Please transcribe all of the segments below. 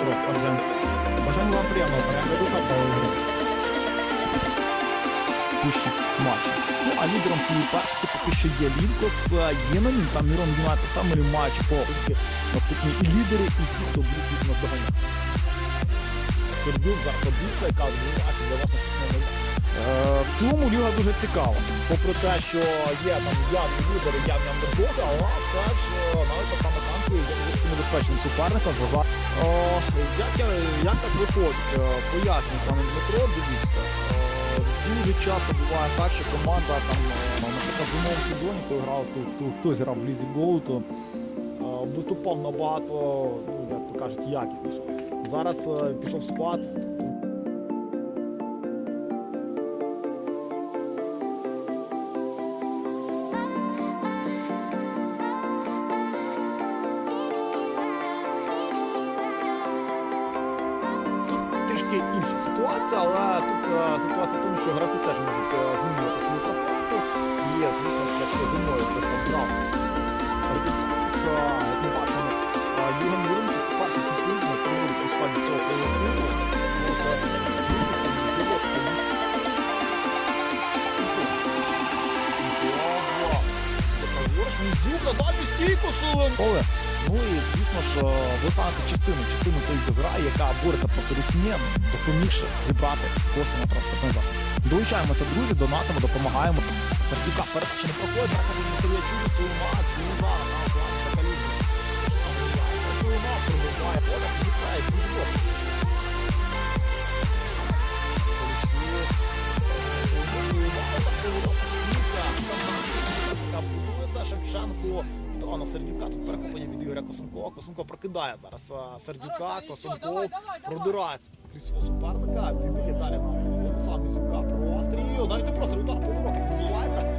Дмитро Парженко. Бажаємо вам приємного перегляду та проігру. Пущі матчі. Ну, а лідером цієї партії поки що є Лінкос, Єнонін, там Мірон Юнайтед, там матч по наступні і лідери, і ті, хто будуть на доганяти. Сердюк, Зарходівка, яка відбувається для вас наступного В цілому ліга дуже цікава. Попри те, що є там явні лідери, явні андердоги, але все ж е, навіть та сама танки є небезпечним суперником. О, як, як так виходить? Е, Пояснюю, пане Дмитро, дивіться. Е, Дуже часто буває так, що команда там, е, наприклад, в минулому сезоні, коли грав, хтось, хто- хтось грав в Лізі Гоу, то е, виступав набагато, ну, як то кажуть, якісніше. Зараз е, пішов в склад, трішки інша ситуація, але тут е, ситуація в тому, що гравці теж можуть е, змінювати свою пропуску. Є, звісно, що якщо зимою хтось там грав з, е, ми бачимо, е, Юган Юринці перший сюрприз на переводі у складі цього зміниться, Мізюк на дальню стійку силен. Е, ви станете частиною, частину тої безграї, яка бореться проти русні, допомігши зібрати кошти на транспортний засіб. Долучаємося, друзі, донатимо, допомагаємо. Сердюка перед ще не проходить, на Сердюка тут перехоплення від Ігоря Косенкова. Косенко прокидає зараз Сердюка, Косенков продирається крізь свого суперника, віддає далі на Владислава Мізюка простріл. Навіть просто удар по воротах відбувається.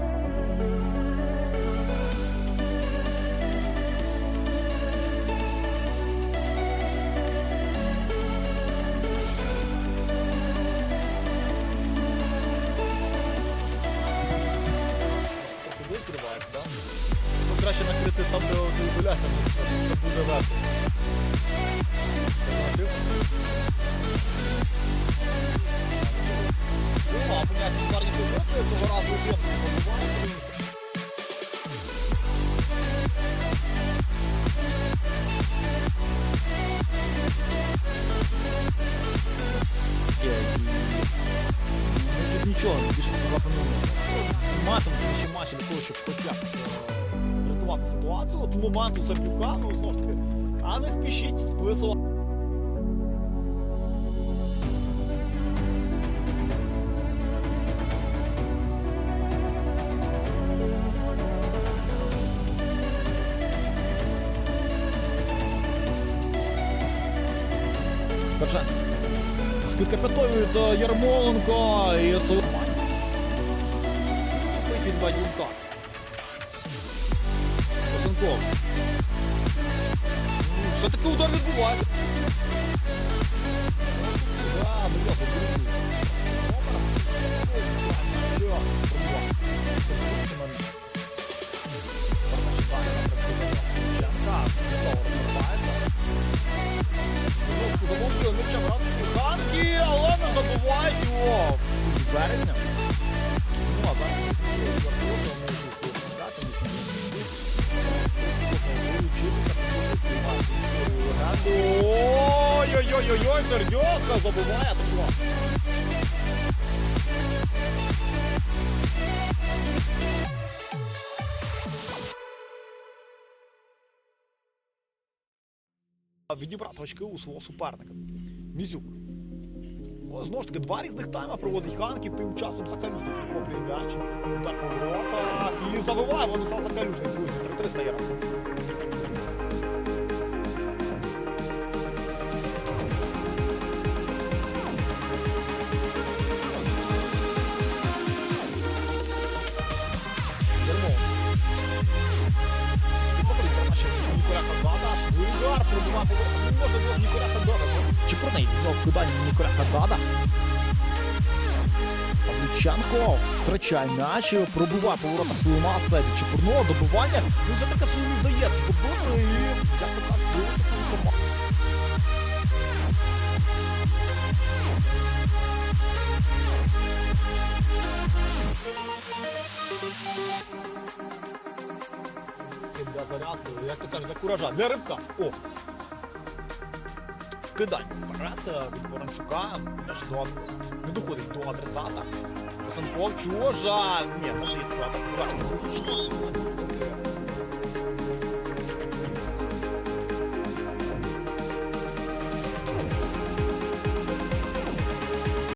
Ну, краще накрити там, де гуляти, це буде весело. Альтернатив. Ну, а понятно, ударні позиції, цього разу є пробиває. Є, і- Ну, тут нічого, більше сказати не можна. Матом ще матчі для того, щоб хоч Е, ситуацію. Тому мату Сердюка, ну знову ж таки, а не спішіть списувати. Бержанський. Скидка п'ятою від Ярмоленко і Соломань. Бадюнка. Але не забувають його. З березня. Ну, а зараз Ой-ой-ой-ой, Сердьовка забуває такого. Відібрати очки у свого суперника. Мізюк. О, Знову ж таки, два різних тайма проводить Ханки, тим часом Закалюжний підхоплює м'яч. Удар по воротах і забиває Владислав Закалюжний, друзі. 3-3 стає рахунок. Удар пробивати. Не можна було Ніколя Хадада. Неї знову вкидання Ніколя Хадада? Втрачає м'яч, пробиває поворота Сулима, від Чепурного, добивання. Ну, вже таке собі вдається футболу і як то так, як то кажуть, для куража, для рибка. О! Вперед е, від Ворончука, м'яч до не доходить до адресата. Косенков, Чужа. Ні, здається, так зважно.